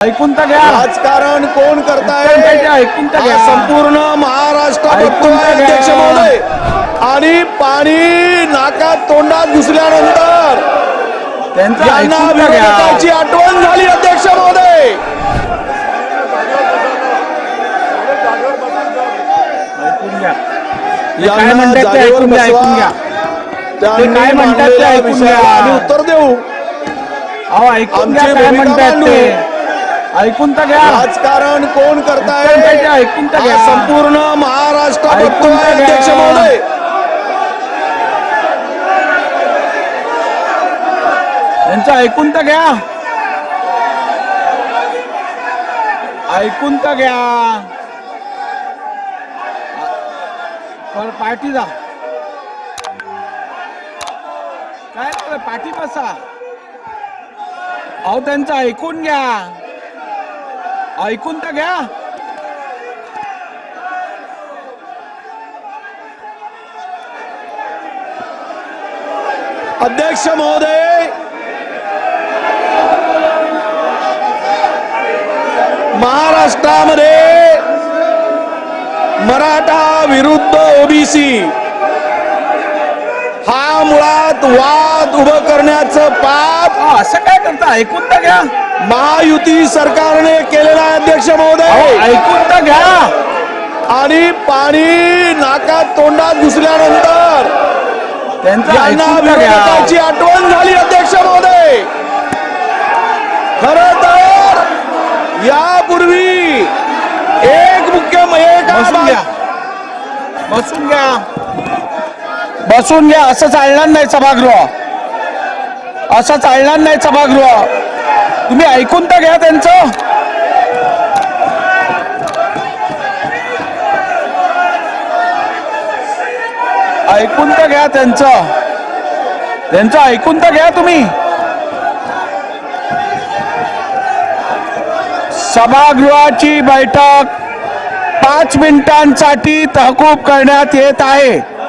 ऐकून तर घ्या राजकारण कोण करताय ऐकून तर घ्या. संपूर्ण महाराष्ट्र. अध्यक्ष महोदय आणि पाणी नाकात तोंडात घुसल्यानंतर त्यांचं विरोधकाची आठवण झाली अध्यक्ष महोदय काय यांना म्हणतात ते जागेवर ऐकून घ्या ऐकून बसवा. घ्या त्यांनी काय म्हणतात ते ऐकून घ्या. आम्ही उत्तर देऊ अहो ऐकून घ्या काय म्हणतात. ते ऐकून तर घ्या. राजकारण कोण करताय? ऐकून तर घ्या संपूर्ण महाराष्ट्र ऐकून. अध्यक्ष महोदय. त्यांचं ऐकून तर घ्या. ऐकून तर घ्या. पर पाठी जा. काय? पाठी बसा. अहो त्यांचं ऐकून घ्या. ऐकून तर घ्या. अध्यक्ष महोदय. महाराष्ट्रामध्ये मराठा विरुद्ध ओबीसी हा मुळात वाद उभं करण्याचं पाप असं काय करता? ऐकून तर घ्या. महायुती सरकारने केलेला आहे अध्यक्ष महोदय. ऐकून तर घ्या. आणि पाणी नाकात तोंडात घुसल्यानंतर त्यांचं यांना ऐकून तर घ्या. विरोधकाची आठवण झाली अध्यक्ष महोदय. खर तर यापूर्वी एक मुख्य एक बसून घ्या. बसून घ्या. बसून घ्या असं चालणार नाही सभागृह. असं चालणार नाही सभागृह. तुम्ही ऐकून तर घ्या त्यांचं. ऐकून तर घ्या त्यांचं. त्यांचं ऐकून तर घ्या तुम्ही. सभागृहाची बैठक पाच मिनिटांसाठी तहकूब करण्यात येत आहे.